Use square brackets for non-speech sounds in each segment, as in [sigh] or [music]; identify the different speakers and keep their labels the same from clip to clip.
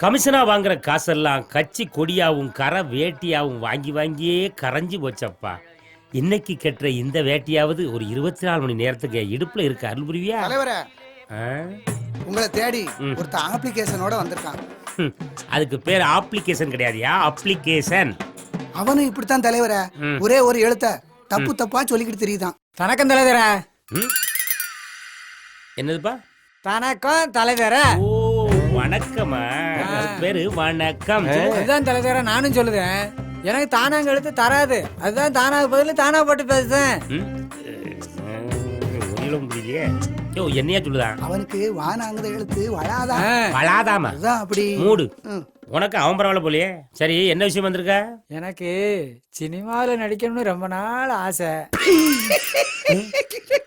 Speaker 1: கமிஷனா வாங்குற காசெல்லாம் கட்சி கொடியாவும் கரை வேட்டியாவும் வாங்கி வாங்கியே கரைஞ்சு போச்சப்பா இன்னைக்கு கெட்டுற இந்த வேட்டியாவது ஒரு இருபத்தி நாலு மணி நேரத்துக்கு இடுப்புல இருக்க அருள் புரிவியா
Speaker 2: தலைவரே? உங்களை தேடி
Speaker 1: ம்.
Speaker 2: ஒருத்தன் ஆப்ளிகேஷனோட வந்திருக்கான்.
Speaker 1: அதுக்கு பேர் அப்ளிகேஷன் கிடையாதுயா அப்ளிகேஷன்
Speaker 2: அவனும் இப்படித்தான் தலைவரே. ஒரே ஒரு எழுத்த தப்பு தப்பா சொல்லிக்கிட்டு தெரியுதான்.
Speaker 3: வணக்கம் தலைவர?
Speaker 1: என்னதுப்பா?
Speaker 3: வணக்கம் தலைவர?
Speaker 1: ஓ வணக்கமா பேரு வணக்கம்.
Speaker 3: அதுதான் தலைவர நானும் சொல்லுதேன். எனக்கு தானாங்க எழுத்து தராது. அதுதான் தானாக பதில் தானா போட்டு
Speaker 1: யோ என்னையா சொல்லுதான்
Speaker 2: அவனுக்கு வானாங்குத எழுத்து வளாதான்
Speaker 1: வளாதாமா?
Speaker 2: அப்படி.
Speaker 1: மூடு. உனக்கு அவன் பரவாயில்ல போலியே. சரி என்ன விஷயம் வந்திருக்க?
Speaker 3: எனக்கு சினிமாவில் நடிக்கணும்னு ரொம்ப நாள் ஆசை.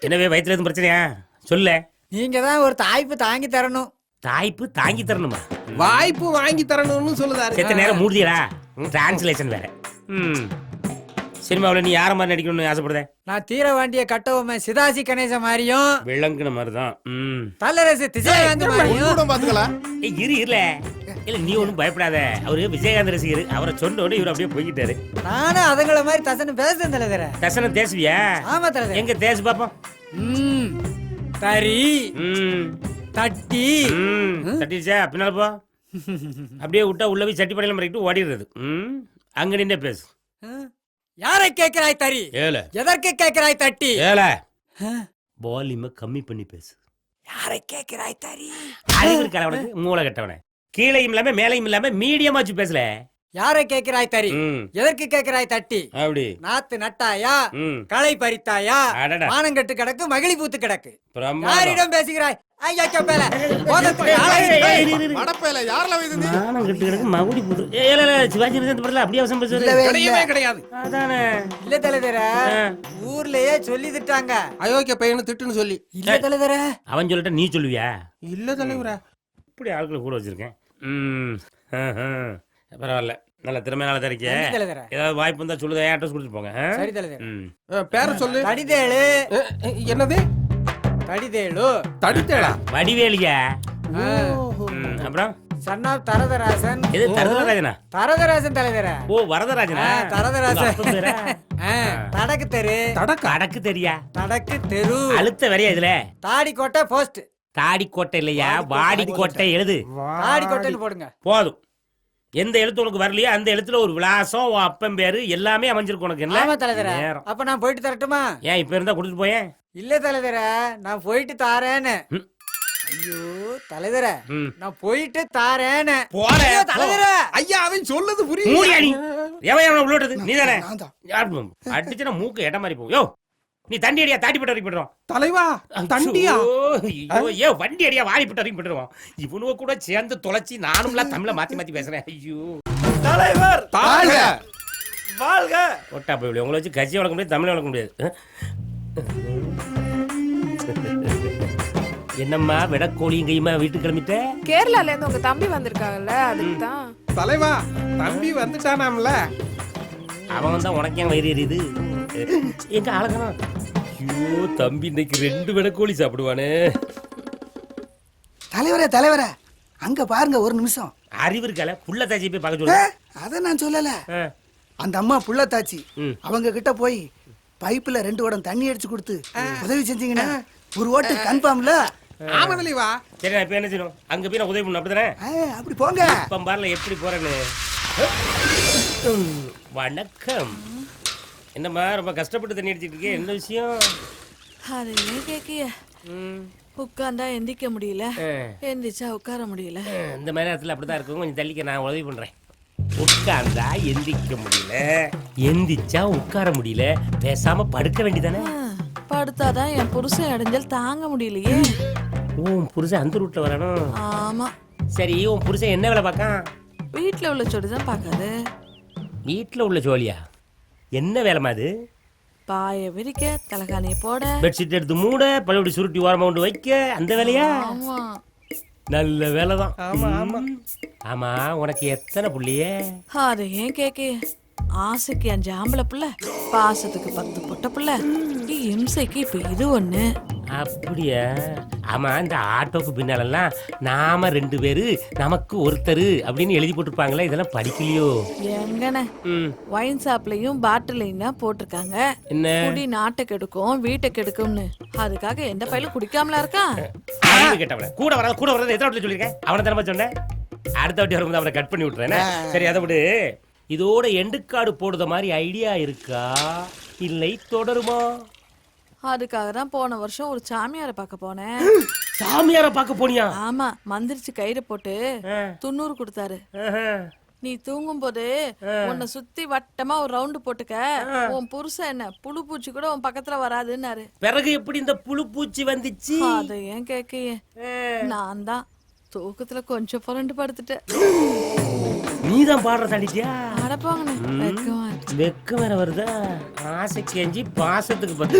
Speaker 1: என்னவே வயித்துல எதுவும் பிரச்சனையா? சொல்ல.
Speaker 3: நீங்க தான் ஒரு தாய்ப்பு தாங்கி தரணும்.
Speaker 1: தாய்ப்பு தாங்கி தரணுமா?
Speaker 4: வாய்ப்பு வாங்கி தரணும்னு சொல்லுதாரு
Speaker 1: செத்த நேரம் மூடியடா டிரான்ஸ்லேஷன் வேற. ம். சினிமாவில் நீ யார மாதிரி நடிக்கணும்னு ஆசைப்படுத?
Speaker 3: நான் தீர வாண்டிய கட்டவுமே சிதாசி கணேச மாதிரியும்
Speaker 1: விளங்குன மாதிரி தான் ம்
Speaker 3: தல்லரசு திசைகாந்த் மாதிரியும்.
Speaker 4: கூட பாத்துக்கலாம்
Speaker 1: ஏய், இரு இருல இல்ல நீ ஒன்றும் பயப்படாத. அவரு விஜயகாந்த் ரசிகர். அவரை சொன்ன உடனே இவர் அப்படியே போய்கிட்டாரு
Speaker 3: நானும் அதுங்கள மாதிரி தசன்னு பேசுறேன் தலைவர.
Speaker 1: தசனம் தேசுவியா
Speaker 3: ஆமா தலைவர்.
Speaker 1: எங்க தேசு பாப்போம்.
Speaker 3: ம் தரி
Speaker 1: ம்.
Speaker 3: தட்டி.
Speaker 1: ம் தட்டிடுச்சா? பின்னால போ. அப்படியே விட்டா உள்ள போய் சட்டி படையில மறைக்கிட்டு ஓடிடுறது. ம் அங்க நின்னே பேசு.
Speaker 3: யாரை கேட்கிறாய் தரி
Speaker 1: ஏல
Speaker 3: எதற்கு கேட்கிறாய் தட்டி?
Speaker 1: ஏல? வால்யூமை கம்மி பண்ணி பேசு.
Speaker 3: யாரை கேட்கிறாய் தரி
Speaker 1: அறிவு இருக்கா அவனுக்கு மூளை கட்டவனே. கீழையும் இல்லாம மேலையும் இல்லாம மீடியமா வச்சு பேசல
Speaker 3: யாரை கேட்கிறாய் தரி எதற்கு கேட்கிறாய் தட்டி?
Speaker 1: அப்படி.
Speaker 3: நாத்து நட்டாயா? களை பறித்தாயா? மானங்கட்டு கிடக்கு மகிழி பூத்து கிடக்கு. யாரிடம் பேசுகிறாய்? ஊர்லயே சொல்லி திட்டாங்க.
Speaker 4: அயோக்கிய பையனு திட்டுன்னு சொல்லி.
Speaker 3: இல்ல தலைவர.
Speaker 1: அவன் சொல்லிட்ட நீ சொல்லுவியா?
Speaker 4: இல்ல தலைவரா.
Speaker 1: இப்படி ஆட்களை கூட வச்சிருக்கேன். ம். பரவாயில்ல. நல்ல திறமையால தான் இருக்கே
Speaker 3: நன்றி தலைவர
Speaker 1: ஏதாவது வாய்ப்பு இருந்தா சொல்லுதா அட்ரஸ் கொடுத்து போங்க ஆ?
Speaker 3: சரி தலைவர
Speaker 1: ம்.
Speaker 4: பேர சொல்லு.
Speaker 3: தடிதேழு
Speaker 4: அஹ், அஹ், என்னது?
Speaker 3: தடிதேழு
Speaker 4: தடித்தேடா
Speaker 1: வடிவேலியா. ம், அப்புறம்?
Speaker 3: Son of Tharatharasan.
Speaker 1: எது தரதராஜனா?
Speaker 3: தரதராசன் தலைவர
Speaker 1: ஓ வரதராஜனா?
Speaker 3: ஆ, தரதராஜன்.
Speaker 1: உங்க அப்பன் பேரா?
Speaker 3: ஆ, தடக்கு தெரு.
Speaker 4: தடக்கா?
Speaker 1: அடக்கு தெரியா?
Speaker 3: தடக்கு தெரு.
Speaker 1: அழுத்த வரையா இதுல?
Speaker 3: தாடி கோட்டை போஸ்ட்
Speaker 1: தாடி கோட்டை இல்லையா வாடி கோட்டை எழுது.
Speaker 3: தாடி கோட்டைன்னு போடுங்க.
Speaker 1: போதும். எந்த எழுத்து உனக்கு வரலையோ அந்த எழுத்துல ஒரு விலாசம் உன் அப்பன் பேரு எல்லாமே அமைஞ்சிருக்கு உனக்கு.
Speaker 3: ஆமா
Speaker 1: என்ன
Speaker 3: தலைவர.
Speaker 1: நேரம்.
Speaker 3: அப்ப நான் போயிட்டு தரட்டுமா?
Speaker 1: ஏன் இப்ப இருந்தா கொடுத்துட்டு போயேன்?
Speaker 3: இல்ல தலைவர நான் போயிட்டு தாரேன்னு.
Speaker 1: ம்.
Speaker 3: ஐயோ தலைவர
Speaker 1: ம்.
Speaker 3: நான் போயிட்டு தாரேன்னு.
Speaker 1: போறேன்.
Speaker 3: ஐயோ, தலைவர.
Speaker 4: ஐயா அவன் சொல்லுது
Speaker 1: மூடியா
Speaker 4: புரியுது
Speaker 1: நீ எவன் எவனை உள்ளோட்டது நீ தானே
Speaker 2: நான் தான்.
Speaker 1: அடிச்சுனா மூக்கு இடம் மாதிரி போகும். யோ. நீ தண்டி அடியா தாட்டி போட்டு வரைக்கும் போயிடுவோம்
Speaker 4: தலைவா தண்டியா?
Speaker 1: ஐயோ ஏ வண்டி அடியா வாரி போட்டு வரைக்கும் போயிடுவோம் இவனுவ கூட சேர்ந்து தொலைச்சி நானும்லாம் தமிழ மாத்தி மாத்தி பேசுறேன். ஐயோ.
Speaker 3: தலைவர்!
Speaker 4: தாழ்க!
Speaker 3: வாழ்க!
Speaker 1: ஒட்டா போய் உங்களை வச்சு கட்சி வளர்க்க முடியாது தமிழ் வளர்க்க முடியாது. என்னம்மா விடக்கோழியும் கையுமா வீட்டுக்கு கிளம்பிட்ட?
Speaker 5: கேரளால இருந்து உங்க தம்பி வந்திருக்காங்கல்ல அதுக்கு தான்.
Speaker 4: தலைவா தம்பி வந்துட்டானாம்ல?
Speaker 1: அவன் தான் உனக்கு ஏன் வயிறு எரியுது. எங்க ஆளுங்கண்ணா ஐயோ தம்பி இன்னைக்கு ரெண்டு விடக்கோழி சாப்பிடுவானே.
Speaker 2: தலைவரே தலைவரே. அங்க பாருங்க ஒரு நிமிஷம்.
Speaker 1: அறிவு இருக்கால? புள்ள தாச்சி போய் பார்க்க சொல்லு
Speaker 2: அத நான் சொல்லல.
Speaker 1: ஆ.
Speaker 2: அந்த அம்மா புள்ளத்தாச்சி
Speaker 1: ம்.
Speaker 2: அவங்க கிட்ட போய் பைப்புல ரெண்டு குடம் தண்ணி அடிச்சு கொடுத்து உதவி செஞ்சீங்கன்னா ஒரு ஓட்டு கன்ஃபார்ம்ல?
Speaker 4: ஆமா தலைவா
Speaker 1: சரி நான் இப்ப என்ன செய்யணும்? அங்க போய் நான் உதவி பண்ணணும். அப்படிதானே
Speaker 2: அப்படி போங்க.
Speaker 1: இப்ப பாருல எப்படி போறேன்னு. வணக்கம். என்னம்மா ரொம்ப கஷ்டப்பட்டு தண்ணி அடிச்சிட்டு இருக்கே என்ன விஷயம்?
Speaker 5: அது ஏன் கேக்கிய.
Speaker 1: ம்.
Speaker 5: உட்கார்ந்தா எந்திக்க முடியல. எந்திரிச்சா உட்கார முடியல.
Speaker 1: இந்த மாதிரி நேரத்தில் அப்படிதான் இருக்கும் கொஞ்சம் தள்ளிக்க நான் உதவி பண்றேன். உட்கார்ந்தா எந்திரிக்க முடியல எந்திரிச்சா உட்கார முடியல பேசாம படுக்க வேண்டியதானே?
Speaker 5: படுத்தாதான் என் புருஷன் இடைஞ்சல் தாங்க முடியலையே.
Speaker 1: உன் புருஷன் அந்த ரூட்ல வரணும்
Speaker 5: ஆமா.
Speaker 1: சரி உன் புருஷன் என்ன வேலை பார்க்கான்?
Speaker 5: வீட்ல உள்ள சொடிதான் பார்க்காது.
Speaker 1: வீட்டில் உள்ள ஜோலியா? என்ன வேலைமா அது?
Speaker 5: பாய விரிக்க தலைகாணிய போட.
Speaker 1: பெட்ஷீட் எடுத்து மூட பழையபடி சுருட்டி ஓரமா கொண்டு வைக்க. அந்த வேலையா? நல்ல வேலை தான்
Speaker 4: ஆமா. ஆமா
Speaker 1: ஆமா உனக்கு எத்தனை புள்ளியே?
Speaker 5: அது ஏன் கேக்கிய ஆசைக்கு அஞ்சு ஆம்பளை புள்ள பாசத்துக்கு பத்து பொட்ட புள்ள. இம்சைக்கு இப்ப இது ஒண்ணு.
Speaker 1: அப்படியா? ஆமா இந்த ஆட்டோக்கு பின்னாலெல்லாம் நாம ரெண்டு பேரு நமக்கு ஒருத்தர் அப்படின்னு எழுதி போட்டிருப்பாங்களே இதெல்லாம் படிக்கலையோ?
Speaker 5: எங்கன
Speaker 1: ம்.
Speaker 5: ஒயின் ஷாப்லயும் பாட்டிலையும் தான் போட்டிருக்காங்க.
Speaker 1: என்ன?
Speaker 5: குடி நாட்டை கெடுக்கும் வீட்டை கெடுக்கும்னு. அதுக்காக எந்த பையலும் குடிக்காமலா இருக்கான்
Speaker 1: கேட்டவன. கூட வராத கூட வராத எத்தனை வாட்டி சொல்லியிருக்கேன்? அவனை தானே சொன்னேன். அடுத்த வாட்டி வரும்போது அவனை கட் பண்ணி விட்டுறேன்? சரி அதை விடு. இதோட எண்டுக்காடு போடுற மாதிரி ஐடியா இருக்கா? இல்லை தொடருமா?
Speaker 5: அதுக்காக தான் போன வருஷம் ஒரு சாமியாரை பார்க்க போனேன்.
Speaker 1: சாமியார பார்க்க போனியா?
Speaker 5: ஆமா மந்திரிச்சு கயிறு போட்டு. துண்ணூறு கொடுத்தாரு. நீ தூங்கும் போது உன்னை சுத்தி வட்டமா ஒரு ரவுண்டு போட்டுக்க. உன் புருஷன் என்ன புழு பூச்சி கூட உன் பக்கத்துல வராதுன்னாரு.
Speaker 1: பிறகு எப்படி இந்த புழு பூச்சி வந்துச்சு?
Speaker 5: அதை ஏன் கேக்கையே நான் தான் தூக்கத்துல கொஞ்சம் புரண்டு படுத்துட்டேன்.
Speaker 1: நீதான் பாடுற தண்டிச்சியா
Speaker 5: அடப்பாங்கண்ணே வெக்கு
Speaker 1: வெக்கம் வேற வருதா? ஆசைக்கு அஞ்சி பாசத்துக்கு பத்து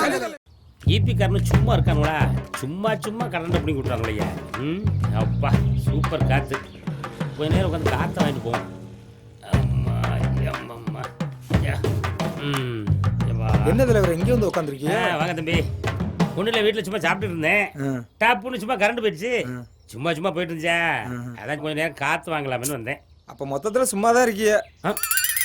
Speaker 1: வாங்க ஈபி காரனு சும்மா இருக்கானுங்களா? சும்மா சும்மா பண்ணி கொடுத்தாங்களே ஐயா. ம்? அப்பா சூப்பர் காத்து. கொஞ்ச நேரம் உட்காந்து காத்த வாங்கிட்டு போவோம்.
Speaker 3: என்ன தலைவர் இங்கே வந்து உட்காந்துருக்கீங்க
Speaker 1: வாங்க தம்பி. ஒண்ணு இல்ல வீட்டுல சும்மா சாப்பிட்டு இருந்தேன். டாப்புன்னு சும்மா கரண்ட் போயிடுச்சு. சும்மா சும்மா போயிட்டு இருந்துச்சா அதான் கொஞ்ச நேரம் காத்து வாங்கலாம்னு வந்தேன்.
Speaker 3: அப்ப மொத்தத்துல சும்மா தான் இருக்கீங்க.
Speaker 1: ஆ.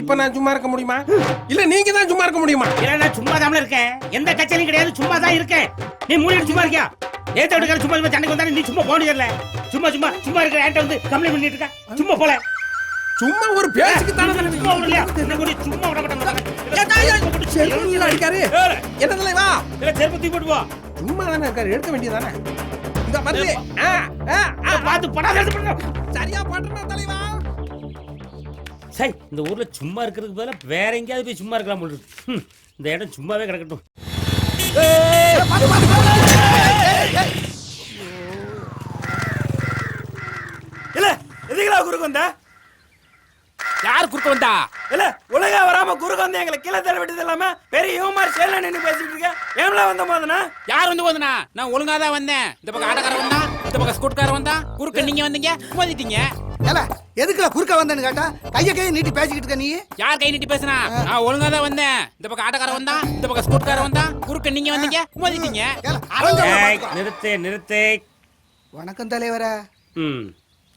Speaker 4: இப்ப நான் சும்மா இருக்க முடியுமா? இல்ல நீங்க தான் சும்மா இருக்க முடியுமா?
Speaker 1: இல்ல நான் சும்மா தான் இருக்கேன். எந்த கட்சியிலும் கிடையாது சும்மா தான் இருக்கேன். நீ மூணு சும்மா இருக்கியா? ஏத்த விட்டுக்கார சும்மா சும்மா சண்டைக்கு வந்தா நீ சும்மா போனது இல்ல சும்மா சும்மா சும்மா இருக்கிற என்கிட்ட வந்து கம்ப்ளைண்ட் பண்ணிட்டு இருக்க? சும்மா போல.
Speaker 4: சும்மா ஒரு பேச்சுக்கு தானே.
Speaker 1: சும்மா விடலையா என்ன கூட சும்மா விட மாட்டாங்க
Speaker 4: செருப்புல அடிக்காரு. என்ன தலைவா
Speaker 1: இல்ல செருப்பு தூக்கி போட்டு போ.
Speaker 4: சும்மா தானே இருக்காரு எடுக்க வேண்டியதானே இந்த வந்து
Speaker 1: எடுத்து பண்ணு.
Speaker 4: சரியா பாட்டுனா தலைவா.
Speaker 1: சை இந்த ஊர்ல சும்மா இருக்கிறதுக்கு பதிலா வேற எங்கேயாவது போய் சும்மா இருக்கலாம் போல் இருக்கு இந்த இடம் சும்மாவே கிடக்கட்டும்
Speaker 6: இல்ல எதுக்குடா குறுக்கு வந்த
Speaker 7: யார் குறுக்க வந்தா
Speaker 6: இல்ல ஒழுங்கா வராம குறுக்க வந்து எங்களை கீழே தர விட்டது இல்லாம பெரிய யுவமார் சேல நின்று பேசிட்டு இருக்க ஏம்ல வந்த போதுனா
Speaker 7: யார் வந்து போதுனா நான் ஒழுங்கா தான் வந்தேன் இந்த பக்கம் ஆட்டக்காரன் வந்தா இந்த பக்கம் ஸ்கூட்காரன் வந்தா குறுக்க நீங்க வந்தீங்க மோதிட்டீங்க
Speaker 2: ஏல எதுக்குல குறுக்க வந்தேன்னு கேட்டா? கைய கையை நீட்டி பேசிக்கிட்டு இருக்க நீ
Speaker 7: யார் கை நீட்டி பேசுனா? நான் ஒழுங்கா தான் வந்தேன். இந்த பக்கம் ஆட்டக்காரன் வந்தா இந்த பக்கம் ஸ்கூட்காரன் வந்தா குறுக்க நீங்க வந்தீங்க மோதிட்டீங்க.
Speaker 1: நிறுத்து நிறுத்து.
Speaker 2: வணக்கம் தலைவரே.
Speaker 1: ம்.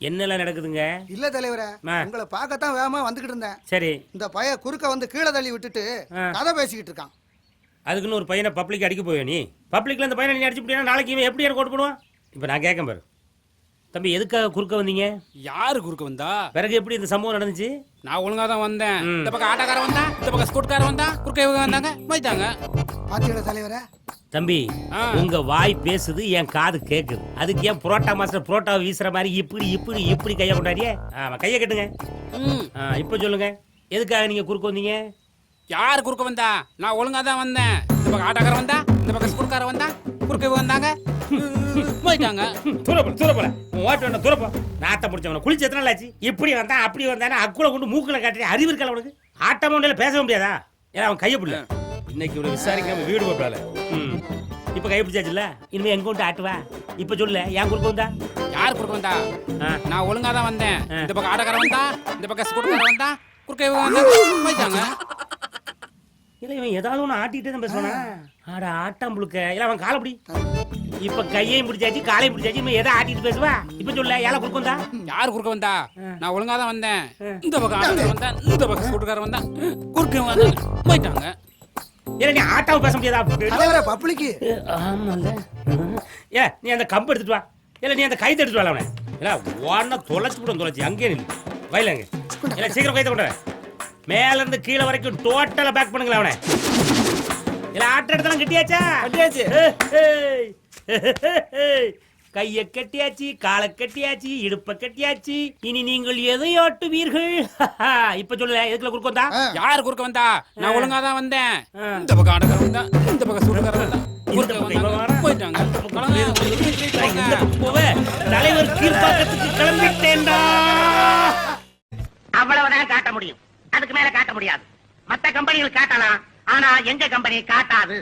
Speaker 1: என்னெல்லாம் நடக்குதுங்க?
Speaker 2: இல்ல தலைவரே. உங்களை பார்க்கத்தான் வேகமா வந்துகிட்டு இருந்தேன்.
Speaker 1: சரி.
Speaker 2: இந்த பைய குறுக்க வந்து கீழே தள்ளி விட்டுட்டு. கதை பேசிக்கிட்டு இருக்கான்.
Speaker 1: அதுக்குன்னு ஒரு பையனை பப்ளிக் அடிக்க போய் நீ? பப்ளிக்ல அந்த பையனை நீ அடிச்சு நாளைக்கு இவன் எப்படி போடுவான்? இப்போ நான் கேட்க பாரு. தம்பி எதுக்காக குறுக்க வந்தீங்க?
Speaker 7: யாரு குறுக்க வந்தா?
Speaker 1: பிறகு எப்படி இந்த சம்பவம் நடந்துச்சு?
Speaker 7: நான் ஒழுங்கா தான் வந்தேன். இந்த பக்கம் ஆட்டக்காரன் வந்தா இந்த பக்கம் ஸ்கூட்காரன் வந்தா குறுக்க இவங்க வந்தாங்க மோதிட்டாங்க
Speaker 2: பாத்தீங்களா தலைவரே.
Speaker 1: தம்பி
Speaker 7: ஆ.
Speaker 1: உங்க வாய் பேசுது என் காது கேக்குது. அதுக்கு ஏன் புரோட்டா மாஸ்டர் புரோட்டா வீசுற மாதிரி இப்படி இப்படி இப்படி கைய கொண்டாடியே? ஆமா கைய கட்டுங்க. இப்போ சொல்லுங்க. எதுக்காக நீங்க குறுக்க வந்தீங்க?
Speaker 7: யார் குறுக்க வந்தா? நான் ஒழுங்கா தான் வந்தேன். இந்த பக்கம் ஆட்டக்காரன் வந்தா இந்த பக்கம் ஸ்கூட்காரன் வந்தா குறுக்க வந்தாங்க மோதிட்டாங்க
Speaker 1: தூரப்போல தூரப்போல உன் ஓட்டு வேண்டாம் தூரப்போ. நாத்த முடிச்சவன குளிச்சு எத்தனை நாள் ஆச்சு? இப்படி வந்தா அப்படி வந்தானே அக்குல கொண்டு மூக்குல காட்டுறேன் அறிவு இருக்கல உனக்கு ஆட்டமா உண்டால பேச முடியாதா? ஏன்னா அவன் கைய பிடில இன்னைக்கு இவ்வளவு விசாரிக்காம வீடு போட்டால இப்ப கைப்பிடிச்சாச்சுல்ல இனிமே எங்க கொண்டு ஆட்டுவா? இப்ப சொல்லு என் குறுக்க வந்தா?
Speaker 7: யார் குறுக்க வந்தா?
Speaker 1: ஆ.
Speaker 7: நான் ஒழுங்கா தான் வந்தேன். இந்த பக்கம் ஆட்டக்காரன் வந்தா இந்த பக்கம் ஸ்கூட்டர் வந்தா குறுக்க வந்தா போயிட்டாங்க.
Speaker 1: இல்ல இவன் ஏதாவது ஒண்ணு ஆட்டிட்டு தான் பேசுவானா? ஆட ஆட்டம் புழுக்க. இல்ல அவன் காலை பிடி இப்ப கையையும் பிடிச்சாச்சு காலையும் பிடிச்சாச்சு இவன் எதை ஆட்டிட்டு பேசுவா? இப்ப சொல்ல ஏழை குறுக்க வந்தா?
Speaker 7: யார் குறுக்க வந்தா? நான் ஒழுங்கா தான் வந்தேன். இந்த பக்கம் ஆட்டக்காரன் வந்தா இந்த பக்கம் ஸ்கூட்டர்காரன் வந்தா குறுக்க வந்தாங்க போயிட்டாங்க.
Speaker 1: இல்ல நீ ஆட்டாவும் பேச முடியாதா?
Speaker 2: பப்ளிக்கு.
Speaker 1: ஆமால ஏ நீ அந்த கம்பு எடுத்துட்டு வா. இல்ல நீ அந்த கைத்தை எடுத்துட்டு வா அவனை. இல்ல ஒன்ன தொலைச்சு விடும் தொலைச்சு. அங்கேயே நில்லு. வயலங்க இல்ல சீக்கிரம் கைத்தை கொண்டு வா. மேல இருந்து கீழே வரைக்கும் டோட்டலா பேக் பண்ணுங்களேன் அவனை. இல்ல ஆட்ட எடுத்தாலும் கட்டியாச்சா?
Speaker 6: கட்டியாச்சு. [laughs]
Speaker 1: கைய கட்டியாச்சு காலை கட்டியாச்சு இடுப்ப கட்டியாச்சு. இனி நீங்கள் எதை ஆட்டுவீர்கள்? [laughs] இப்ப சொல்லல எதுக்குள்ள குறுக்க வந்தா?
Speaker 7: யார் குறுக்க வந்தா? நான் ஒழுங்கா தான் வந்தேன். இந்த பக்கம் ஆட்டக்காரன் வந்தா இந்த பக்கம் ஸ்கூட்டர்காரன் வந்தா.
Speaker 1: தலைவர் கீழ்ப்பாக்கத்துக்கு கிளம்பிட்டேன்டா.
Speaker 8: அவ்வளவுதான் காட்ட முடியும். அதுக்கு மேல காட்ட முடியாது. மத்த கம்பெனிகள் காட்டலாம் ஆனா எங்க கம்பெனி காட்டாது.